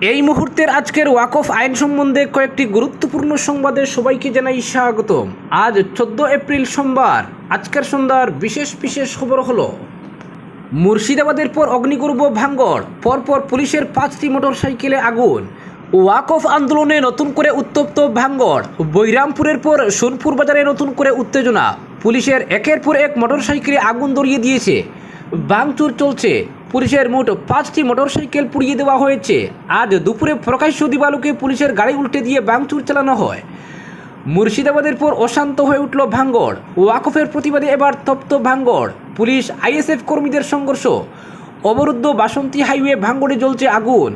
এই মুহূর্তের আজকের ওয়াকফ আইন সম্বন্ধে কয়েকটি গুরুত্বপূর্ণ সংবাদে সবাইকে জানাই স্বাগতম। আজ চোদ্দ এপ্রিল সোমবার, আজকের সন্ধ্যার বিশেষ বিশেষ খবর হলো, মুর্শিদাবাদের পর অগ্নিগর্ভ ভাঙ্গড় পরপর পুলিশের পাঁচটি মোটরসাইকেলে আগুন, ওয়াকফ আন্দোলনে নতুন করে উত্তপ্ত ভাঙ্গড় বৈরামপুরের পর সোনপুর বাজারে নতুন করে উত্তেজনা, পুলিশের একের পর এক মোটরসাইকেলে আগুন ধরিয়ে দিয়েছে, ভাঙচুর চলছে। পুলিশের মোট পাঁচটি মোটরসাইকেল পুড়িয়ে দেওয়া হয়েছে। আজ দুপুরে প্রকাশ্য দিবালুকে পুলিশের গাড়ি উল্টে দিয়ে ভাঙচুর চালানো হয়। মুর্শিদাবাদের পর অশান্ত হয়ে উঠল ভাঙ্গড়। ওয়াকফের প্রতিবাদে এবার তপ্ত ভাঙ্গড়। পুলিশ আইএসএফ কর্মীদের সংঘর্ষ। অবরুদ্ধ বাসন্তী হাইওয়ে ভাঙ্গড়ে জ্বলছে আগুন।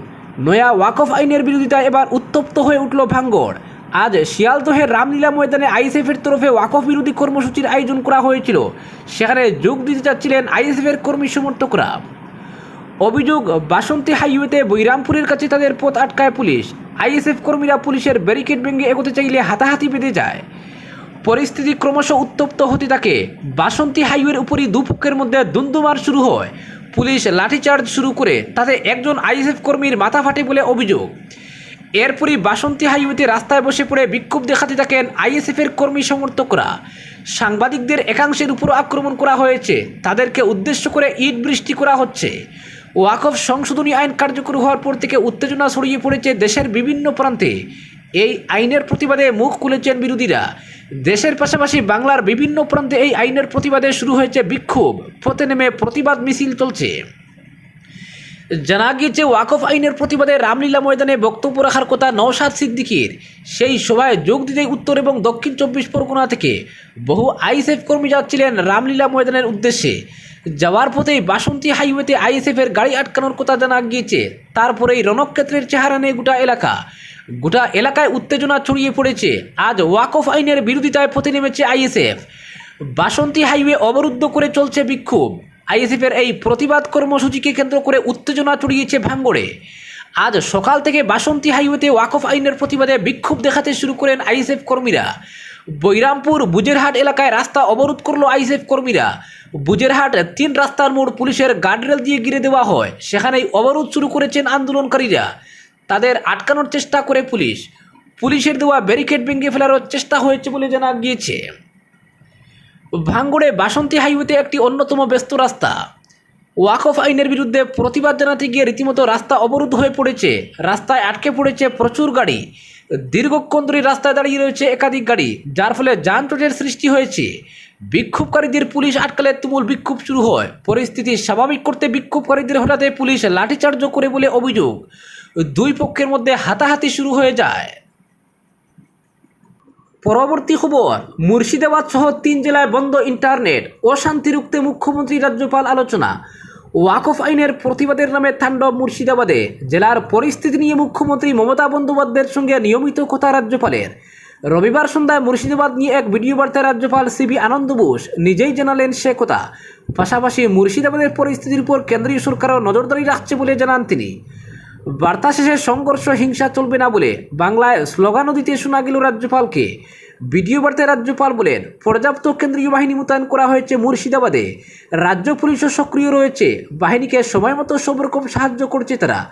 নয়া ওয়াকফ আইনের বিরোধিতা এবার উত্তপ্ত হয়ে উঠল ভাঙ্গড়। আজ শিয়ালদহের রামলীলা ময়দানে আইএসএফের তরফে ওয়াকফ বিরোধী কর্মসূচির আয়োজন করা হয়েছিল। সেখানে যোগ দিতে যাচ্ছিলেন আইএসএফের কর্মী সমর্থকরা। অভিযোগ, বাসন্তী হাইওয়েতে বৈরামপুরের কাছে তাদের পথ আটকায় পুলিশ। আইএসএফ কর্মীরা পুলিশের ব্যারিকেড ভেঙে এগোতে চাইলে হাতাহাতি বেঁধে যায়। পরিস্থিতি ক্রমশ উত্তপ্ত হতে থাকে। বাসন্তী হাইওয়ের উপরই দুপক্ষের মধ্যে দুন্দুমার শুরু হয়। পুলিশ লাঠিচার্জ শুরু করে তাতে একজন আইএসএফ কর্মীর মাথা ফাটে বলে অভিযোগ। এরপরই বাসন্তী হাইওয়েতে রাস্তায় বসে পড়ে বিক্ষোভ দেখাতে থাকেন আইএসএফের কর্মী সমর্থকরা। সাংবাদিকদের একাংশের উপর আক্রমণ করা হয়েছে। তাদেরকে উদ্দেশ্য করে ইট বৃষ্টি করা হচ্ছে। ওয়াকফ সংশোধনী আইন কার্যকর হওয়ার পর থেকে উত্তেজনা ছড়িয়ে পড়েছে দেশের বিভিন্ন প্রান্তে। এই আইনের প্রতিবাদে মুখ খুলেছেন বিরোধীরা। দেশের পাশাপাশি বাংলার বিভিন্ন প্রান্তে এই আইনের প্রতিবাদে শুরু হয়েছে বিক্ষোভ। পথে নেমে প্রতিবাদ মিছিল চলছে। জানা গিয়েছে ওয়াকফ আইনের প্রতিবাদে রামলীলা ময়দানে বক্তব্য রাখার কথা নওশাদ সিদ্দিকির। সেই সভায় যোগ দিতে উত্তর এবং দক্ষিণ চব্বিশ পরগনা থেকে বহু আইএসএফ কর্মী যাচ্ছিলেন রামলীলা ময়দানের উদ্দেশ্যে। যাওয়ার পথেই বাসন্তী হাইওয়েতে আইএসএফের গাড়ি আটকানোর কথা জানা গিয়েছে তারপরেই রণক্ষেত্রের চেহারা নেই গোটা এলাকা। গোটা এলাকায় উত্তেজনা ছড়িয়ে পড়েছে। আজ ওয়াকফ আইনের বিরোধিতায় পথে নেমেছে আইএসএফ। বাসন্তী হাইওয়ে অবরুদ্ধ করে চলছে বিক্ষোভ। আইএসএফের এই প্রতিবাদ কর্মসূচিকে কেন্দ্র করে উত্তেজনা ছড়িয়েছে ভাঙ্গড়ে। আজ সকাল থেকে বাসন্তী হাইওয়েতে ওয়াকফ আইনের প্রতিবাদে বিক্ষোভ দেখাতে শুরু করেন আইএসএফ কর্মীরা। বৈরামপুর বুজেরহাট এলাকায় রাস্তা অবরোধ করল আইএসএফ কর্মীরা। বুজেরহাট তিন রাস্তার মোড় পুলিশের গার্ডরেল দিয়ে ঘিরে দেওয়া হয়। সেখানেই অবরোধ শুরু করেছেন আন্দোলনকারীরা। তাদের আটকানোর চেষ্টা করে পুলিশ। পুলিশের দেওয়া ব্যারিকেড ভেঙে ফেলারও চেষ্টা হয়েছে বলে জানা গিয়েছে। ভাঙ্গড়ে বাসন্তী হাইওয়েতে একটি অন্যতম ব্যস্ত রাস্তা। ওয়াকফ আইনের বিরুদ্ধে প্রতিবাদ জানাতে গিয়ে রীতিমতো রাস্তা অবরুদ্ধ হয়ে পড়েছে। রাস্তায় আটকে পড়েছে প্রচুর গাড়ি। দীর্ঘক্ষণ ধরে রাস্তায় দাঁড়িয়ে রয়েছে একাধিক গাড়ি, যার ফলে যানজটের সৃষ্টি হয়েছে। বিক্ষোভকারীদের পুলিশ আটকালে তুমুল বিক্ষোভ শুরু হয়। পরিস্থিতি স্বাভাবিক করতে বিক্ষোভকারীদের হঠাৎ পুলিশ লাঠিচার্জ করে বলে অভিযোগ। দুই পক্ষের মধ্যে হাতাহাতি শুরু হয়ে যায়। পরবর্তী খবর, মুর্শিদাবাদ সহ তিন জেলায় বন্ধ ইন্টারনেট অশান্তি রুখতে মুখ্যমন্ত্রী রাজ্যপাল আলোচনা। ওয়াকফ আইনের প্রতিবাদের নামে তাণ্ডব মুর্শিদাবাদে, জেলার পরিস্থিতি নিয়ে মুখ্যমন্ত্রী মমতা বন্দ্যোপাধ্যায়ের সঙ্গে নিয়মিত কথা রাজ্যপালের। রবিবার সন্ধ্যায় মুর্শিদাবাদ নিয়ে এক ভিডিও বার্তায় রাজ্যপাল সিবি আনন্দ বোস নিজেই জানালেন সে কথা। পাশাপাশি মুর্শিদাবাদের পরিস্থিতির উপর কেন্দ্রীয় সরকারও নজরদারি রাখছে বলে জানান তিনি। বার্তা শেষে সংঘর্ষ, হিংসা চলবে না বলে বাংলায় স্লোগানও দিতে শোনা গেল রাজ্যপালকে। ভিডিও বার্তায় রাজ্যপাল বলেন, পর্যাপ্ত কেন্দ্রীয় বাহিনী মোতায়েন করা হয়েছে মুর্শিদাবাদে। রাজ্য পুলিশও সক্রিয় রয়েছে। বাহিনীকে সময় মতো সব রকম সাহায্য করছে তারা।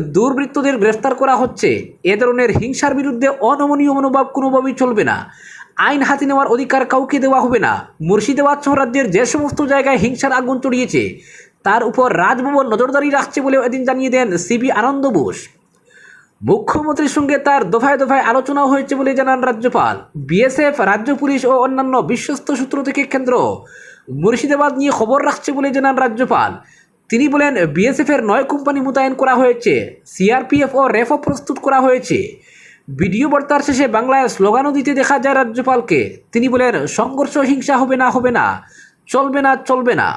দুর্বৃত্তদের গ্রেফতার করা হচ্ছে। এ ধরনের হিংসার বিরুদ্ধে অনমনীয় মনোভাব কোনোভাবেই চলবে না। আইন হাতে নেওয়ার অধিকার কাউকে দেওয়া হবে না। মুর্শিদাবাদ সহ রাজ্যের যে সমস্ত জায়গায় হিংসার আগুন চড়িয়েছে তার উপর রাজভবন নজরদারি রাখছে বলেও এদিন জানিয়ে দেন সিবি আনন্দ বোস। মুখ্যমন্ত্রীর সঙ্গে তার দফায় দফায় আলোচনাও হয়েছে বলে জানান রাজ্যপাল। বিএসএফ, রাজ্য পুলিশ ও অন্যান্য বিশ্বস্ত সূত্র থেকে কেন্দ্র। মুর্শিদাবাদ নিয়ে খবর রাখছে বলে জানান রাজ্যপাল। তিনি বলেন, বিএসএফের নয় কোম্পানি মোতায়েন করা হয়েছে, সিআরপিএফ ও রেফও প্রস্তুত করা হয়েছে। ভিডিও বার্তার শেষে বাংলায় স্লোগানও দিতে দেখা যায় রাজ্যপালকে। তিনি বলেন, সংঘর্ষ হিংসা হবে না হবে না, চলবে না চলবে না।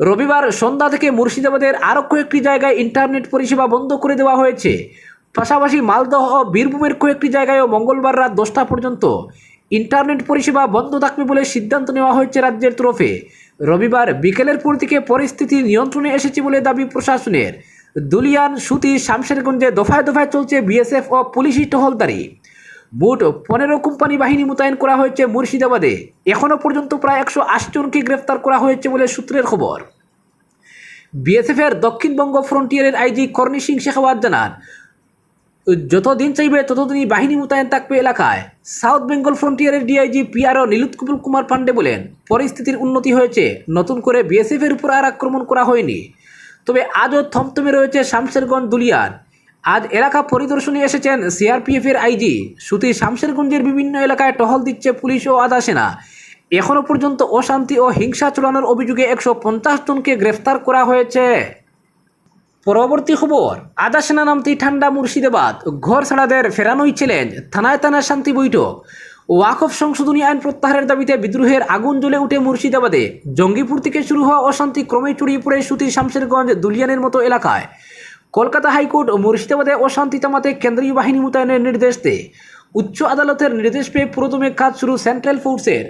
রবিবার সন্ধ্যা থেকে মুর্শিদাবাদের আরও কয়েকটি জায়গায় ইন্টারনেট পরিষেবা বন্ধ করে দেওয়া হয়েছে। পাশাপাশি মালদহ ও বীরভূমের কয়েকটি জায়গায়ও মঙ্গলবার রাত দশটা পর্যন্ত ইন্টারনেট পরিষেবা বন্ধ থাকবে বলে সিদ্ধান্ত নেওয়া হয়েছে রাজ্যের তরফে। রবিবার বিকেলের পর থেকে পরিস্থিতি নিয়ন্ত্রণে এসেছে বলে দাবি প্রশাসনের। দুলিয়ান, সুতি, শামশেরগঞ্জে দফায় দফায় চলছে বিএসএফ ও পুলিশি টহলদারি। মোট পনেরো কোম্পানি বাহিনী মোতায়েন করা হয়েছে মুর্শিদাবাদে। এখনও পর্যন্ত প্রায় একশো আশি জনকে গ্রেফতার করা হয়েছে বলে সূত্রের খবর। বিএসএফের দক্ষিণবঙ্গ ফ্রন্টিয়ারের আইজি কর্ণী সিং শেখাওয়াত জানান যত দিন চাইবে, ততদিনই বাহিনী মোতায়েন থাকবে এলাকায়। সাউথ বেঙ্গল ফ্রন্টিয়ারের ডিআইজি পিআরও নীলুৎকমল কুমার পান্ডে বলেন, পরিস্থিতির উন্নতি হয়েছে। নতুন করে বিএসএফ এর উপর আর আক্রমণ করা হয়নি। তবে আজও থমথমে রয়েছে শামশেরগঞ্জ দুলিয়ার। আজ এলাকা পরিদর্শনে এসেছেন সিআরপিএফ এর আইজি সুতি শামশেরগঞ্জের বিভিন্ন এলাকায় টহল দিচ্ছে পুলিশ ও আধা সেনা। এখনও পর্যন্ত অশান্তি ও হিংসা চলানোর অভিযোগে একশো পঞ্চাশ জনকে গ্রেফতার করা হয়েছে। পরবর্তী খবর আদা সেনা নামতি ঠান্ডা মুর্শিদাবাদ। ঘর ছাড়াদের ফেরানোই চ্যালেঞ্জ থানায় থানায় শান্তি বৈঠক। ওয়াকফ সংশোধনী আইন প্রত্যাহারের দাবিতে বিদ্রোহের আগুন জ্বলে উঠে মুর্শিদাবাদে। জঙ্গিপুর থেকে শুরু হওয়া অশান্তি ক্রমেই ছড়িয়ে পড়ে সুতি শামশেরগঞ্জ, দুলিয়ানের মতো এলাকায়। কলকাতা হাইকোর্ট ও মুর্শিদাবাদে অশান্তি থামাতে কেন্দ্রীয় বাহিনী মোতায়েনের নির্দেশ দেয় উচ্চ আদালতের নির্দেশ পেয়ে প্রথমে কাজ শুরু সেন্ট্রাল ফোর্সের।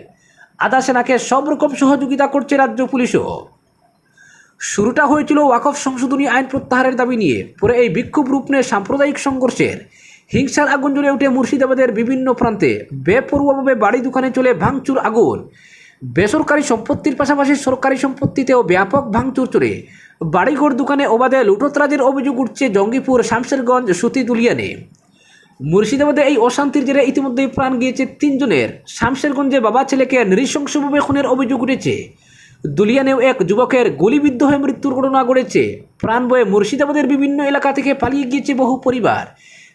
আদা সেনাকে সব রকম সহযোগিতা করছে রাজ্য পুলিশও। শুরুটা হয়েছিল ওয়াকফ সংশোধনী আইন প্রত্যাহারের দাবি নিয়ে। পরে এই বিক্ষোভ রূপ নেয় সাম্প্রদায়িক সংঘর্ষের হিংসার আগুন জ্বলে উঠে মুর্শিদাবাদের বিভিন্ন প্রান্তে বেপরোয়াভাবে বাড়ি দোকানে চলে ভাঙচুর আগুন। বেসরকারি সম্পত্তির পাশাপাশি সরকারি সম্পত্তিতেও ব্যাপক ভাঙচুর চলে বাড়িঘর দোকানে অবাধে লুটোতরাজের অভিযোগ উঠছে জঙ্গিপুর, শামশেরগঞ্জ সুতি দুলিয়ানে মুর্শিদাবাদে এই অশান্তির জেরে ইতিমধ্যেই প্রাণ গিয়েছে তিনজনের। শামশেরগঞ্জে বাবা ছেলেকে নৃশংসভাবে খুনের অভিযোগ উঠেছে। দুলিয়ানেও এক যুবকের গুলিবিদ্ধ হয়ে মৃত্যুর ঘটনা ঘটেছে। প্রাণ বয়ে মুর্শিদাবাদের বিভিন্ন এলাকা থেকে পালিয়ে গিয়েছে বহু পরিবার।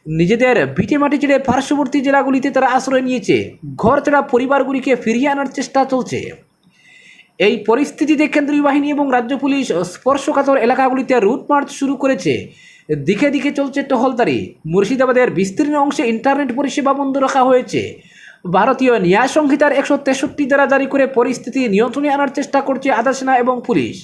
নিজেদের ভিটে মাটি ছেড়ে পার্শ্ববর্তী জেলাগুলিতে তারা আশ্রয় নিয়েছে। ঘর ছাড়া পরিবারগুলিকে ফিরিয়ে আনার চেষ্টা চলছে। এই পরিস্থিতিতে কেন্দ্রীয় বাহিনী এবং রাজ্য পুলিশ স্পর্শকাতর এলাকাগুলিতে রুট মার্চ শুরু করেছে। দিকে দিকে চলছে টহলদারি। মুর্শিদাবাদের বিস্তীর্ণ অংশে ইন্টারনেট পরিষেবা বন্ধ রাখা হয়েছে। ভারতীয় ন্যায় সংহিতার একশো তেষট্টি দ্বারা জারি করে পরিস্থিতি নিয়ন্ত্রণে আনার চেষ্টা করছে আধা সেনা এবং পুলিশ।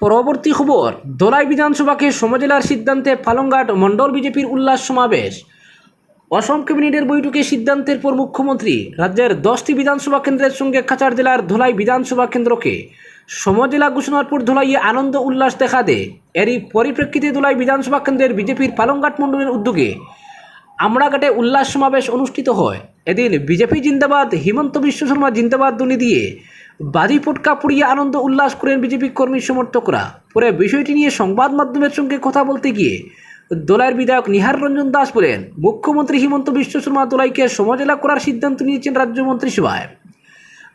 পরবর্তী খবর দোলাই বিধানসভাকে সমজেলার সিদ্ধান্তে পালংঘাট মণ্ডল বিজেপির উল্লাস সমাবেশ। অসম ক্যাবিনেটের বৈঠকে সিদ্ধান্তের পর মুখ্যমন্ত্রী রাজ্যের দশটি বিধানসভা কেন্দ্রের সঙ্গে কাছাড় জেলার ধলাই বিধানসভা কেন্দ্রকে সমজেলা ঘোষণার পর ধলাইয়ে আনন্দ উল্লাস দেখা দেয়। এরই পরিপ্রেক্ষিতে ধলাই বিধানসভা কেন্দ্রের বিজেপির পালংঘাট মণ্ডলের উদ্যোগে আমড়াঘাটে উল্লাস সমাবেশ অনুষ্ঠিত হয়। এদিন বিজেপি জিন্দাবাদ, হিমন্ত বিশ্ব শর্মা জিন্দাবাদ ধ্বনি দিয়ে বাজি পটকা পুড়িয়ে আনন্দ উল্লাস করেন বিজেপি কর্মী সমর্থকরা। পরে বিষয়টি নিয়ে সংবাদ মাধ্যমের সঙ্গে কথা বলতে গিয়ে দোলাইয়ের বিধায়ক নিহার রঞ্জন দাস বলেন, মুখ্যমন্ত্রী হিমন্ত বিশ্ব শর্মা দোলাইকে সমজেলা করার সিদ্ধান্ত নিয়েছেন রাজ্য মন্ত্রিসভায়।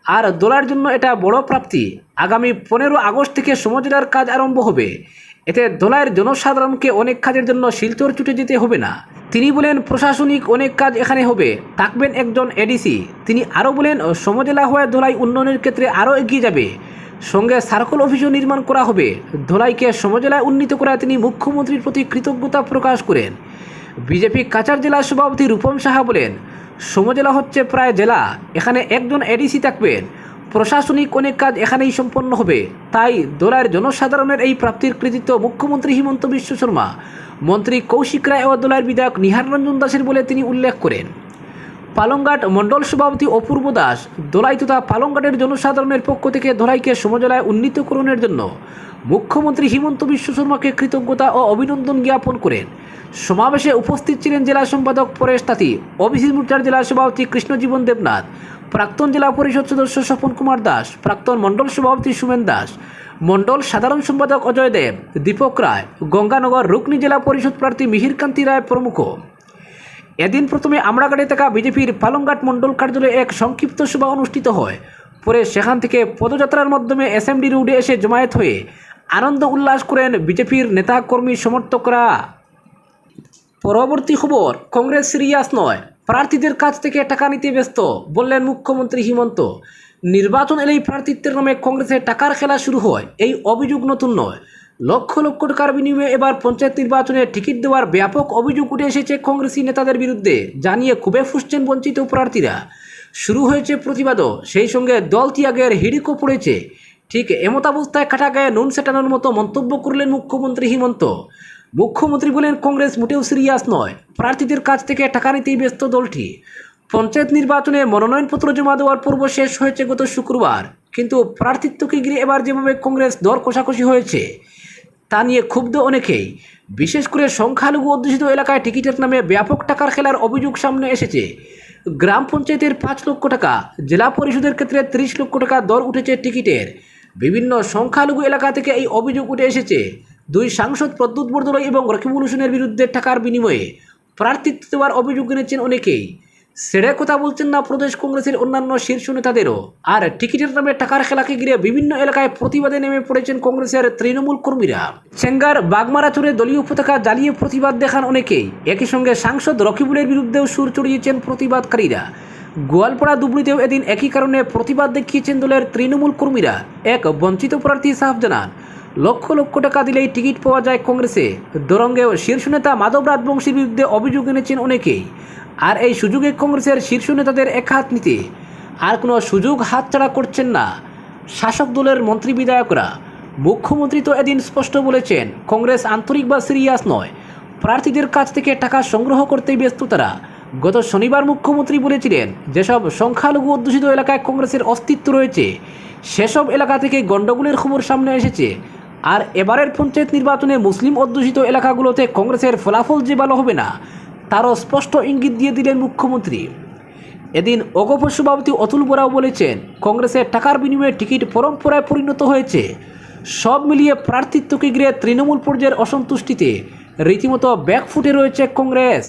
আর দোলার জন্য এটা বড় প্রাপ্তি। আগামী পনেরো আগস্ট থেকে সমজেলার কাজ আরম্ভ হবে। এতে দোলাইয়ের জনসাধারণকে অনেক কাজের জন্য শিলচর ছুটে যেতে হবে না। তিনি বলেন, প্রশাসনিক অনেক কাজ এখানে হবে। থাকবেন একজন এডিসি। তিনি আরও বলেন সমজেলা হয়ে ধোলাই উন্নয়নের ক্ষেত্রে আরও এগিয়ে যাবে। সঙ্গে সার্কল অফিসও নির্মাণ করা হবে। ধোলাইকে সমজেলায় উন্নীত করায় তিনি মুখ্যমন্ত্রীর প্রতি কৃতজ্ঞতা প্রকাশ করেন। বিজেপি কাছাড় জেলা সভাপতি রূপম সাহা বলেন সমজেলা হচ্ছে প্রায় জেলা। এখানে একজন এডিসি থাকবেন। প্রশাসনিক অনেক কাজ এখানেই সম্পন্ন হবে। তাই দোলার জনসাধারণের এই প্রাপ্তির কৃতিত্ব মুখ্যমন্ত্রী হিমন্ত বিশ্ব শর্মা মন্ত্রী কৌশিক রায় ও দোলার বিধায়ক নিহার রঞ্জন দাসের বলে তিনি উল্লেখ করেন। পালংঘাট মণ্ডল সভাপতি অপূর্ব দাস দোলাই তথা পালংঘাটের জনসাধারণের পক্ষ থেকে ধোলাইকে সমজেলায় উন্নীতকরণের জন্য মুখ্যমন্ত্রী হিমন্ত বিশ্ব শর্মাকে কৃতজ্ঞতা ও অভিনন্দন জ্ঞাপন করেন। সমাবেশে উপস্থিত ছিলেন জেলা সম্পাদক পরেশ তাঁতি ওবিসি মোর্চার জেলা সভাপতি কৃষ্ণজীবন দেবনাথ, প্রাক্তন জেলা পরিষদ সদস্য স্বপন কুমার দাস, প্রাক্তন মণ্ডল সভাপতি সুমেন দাস মণ্ডল সাধারণ সম্পাদক অজয় দেব, দীপক রায়, গঙ্গানগর রুকনি জেলা পরিষদ প্রার্থী মিহিরকান্তি রায় প্রমুখ। এদিন প্রথমে আমরাঘাটে থাকা বিজেপির পালংঘাট মণ্ডল কার্যালয়ে এক সংক্ষিপ্ত সভা অনুষ্ঠিত হয়। পরে সেখান থেকে পদযাত্রার মাধ্যমে এসএমডি রোডে এসে জমায়েত হয়ে আনন্দ উল্লাস করেন বিজেপির নেতা কর্মী সমর্থকরা। পরবর্তী খবর, কংগ্রেস সিরিয়াস নয়। প্রার্থীদের কাছ থেকে টাকা নিতে ব্যস্ত, বললেন মুখ্যমন্ত্রী হিমন্ত। নির্বাচন এলেই প্রার্থিত্বের নামে কংগ্রেসের টাকার খেলা শুরু হয়। এই অভিযোগ নতুন নয়। লক্ষ লক্ষ টাকার বিনিময়ে এবার পঞ্চায়েত নির্বাচনে টিকিট দেওয়ার ব্যাপক অভিযোগ উঠে এসেছে কংগ্রেসি নেতাদের বিরুদ্ধে, জানিয়ে খুবই ফুসছেন বঞ্চিত প্রার্থীরা। শুরু হয়েছে প্রতিবাদও, সেই সঙ্গে দল ত্যাগের হিড়িকও পড়েছে। ঠিক এমতাবস্থায় কাটা গায়ে নুন সেটানোর মতো মন্তব্য করলেন মুখ্যমন্ত্রী হিমন্ত। মুখ্যমন্ত্রী বলেন, কংগ্রেস মোটেও সিরিয়াস নয়। প্রার্থীদের কাছ থেকে টাকা নিতেই ব্যস্ত দলটি। পঞ্চায়েত নির্বাচনে মনোনয়নপত্র জমা দেওয়ার পূর্ব শেষ হয়েছে গত শুক্রবার। কিন্তু প্রার্থিত্বকে ঘিরে এবার যেভাবে কংগ্রেস দর কষাকষি হয়েছে, তা নিয়ে ক্ষুব্ধ অনেকেই। বিশেষ করে সংখ্যালঘু অধ্যুষিত এলাকায় টিকিটের নামে ব্যাপক টাকার খেলার অভিযোগ সামনে এসেছে। গ্রাম পঞ্চায়েতের পাঁচ লক্ষ টাকা, জেলা পরিষদের ক্ষেত্রে ত্রিশ লক্ষ টাকা দর উঠেছে টিকিটের। বিভিন্ন সংখ্যালঘু এলাকা থেকে এই অভিযোগ উঠে এসেছে। দুই সাংসদ প্রদ্যুৎ বরদলৈ এবং রকিবুল হোসেনের বিরুদ্ধে টাকার বিনিময়ে প্রার্থিত্ব দেওয়ার অভিযোগ এনেছেন অনেকেই। সেরে কথা বলছেন না প্রদেশ কংগ্রেসের অন্যান্য শীর্ষ নেতাদেরও। আর টিকিটের নামে টাকার খেলাকে ঘিরে বিভিন্ন এলাকায় প্রতিবাদে নেমে পড়েছেন কংগ্রেসের তৃণমূল কর্মীরা। চেঙ্গার বাগমারাচুরে দলীয় পতাকা জ্বালিয়ে প্রতিবাদ দেখান অনেকেই। একই সঙ্গে সাংসদ রকিবুলের বিরুদ্ধেও সুর চড়িয়েছেন প্রতিবাদকারীরা। গোয়ালপাড়া দুবড়িতেও এদিন একই কারণে প্রতিবাদ দেখিয়েছেন দলের তৃণমূল কর্মীরা। এক বঞ্চিত প্রার্থী সাহাব জানান, লক্ষ লক্ষ টাকা দিলেই টিকিট পাওয়া যায় কংগ্রেসে। দরঙ্গেও শীর্ষ নেতা মাধব রাজবংশীর বিরুদ্ধে অভিযোগ এনেছেন অনেকেই। আর এই সুযোগে কংগ্রেসের শীর্ষ নেতাদের এক হাত নিতে আর কোনো সুযোগ হাতছাড়া করছেন না। শাসক দলের মন্ত্রী বিধায়করা। মুখ্যমন্ত্রী তো এদিন স্পষ্ট বলেছেন, কংগ্রেস আন্তরিক বা সিরিয়াস নয়। প্রার্থীদের কাছ থেকে টাকা সংগ্রহ করতেই ব্যস্ত তারা। গত শনিবার মুখ্যমন্ত্রী বলেছিলেন, যেসব সংখ্যালঘু অধ্যুষিত এলাকায় কংগ্রেসের অস্তিত্ব রয়েছে, সেসব এলাকা থেকে গণ্ডগোলের খবর সামনে এসেছে। আর এবারের পঞ্চায়েত নির্বাচনে মুসলিম অধ্যুষিত এলাকাগুলোতে কংগ্রেসের ফলাফল যে ভালো হবে না তারও স্পষ্ট ইঙ্গিত দিয়ে দিলেন মুখ্যমন্ত্রী। এদিন অগপ সভাপতি অতুল বোরাও বলেছেন কংগ্রেসের টাকার বিনিময়ে টিকিট পরম্পরায় পরিণত হয়েছে। সব মিলিয়ে প্রার্থিত্বকে ঘিরে তৃণমূল পর্যায়ের অসন্তুষ্টিতে রীতিমতো ব্যাকফুটে রয়েছে কংগ্রেস।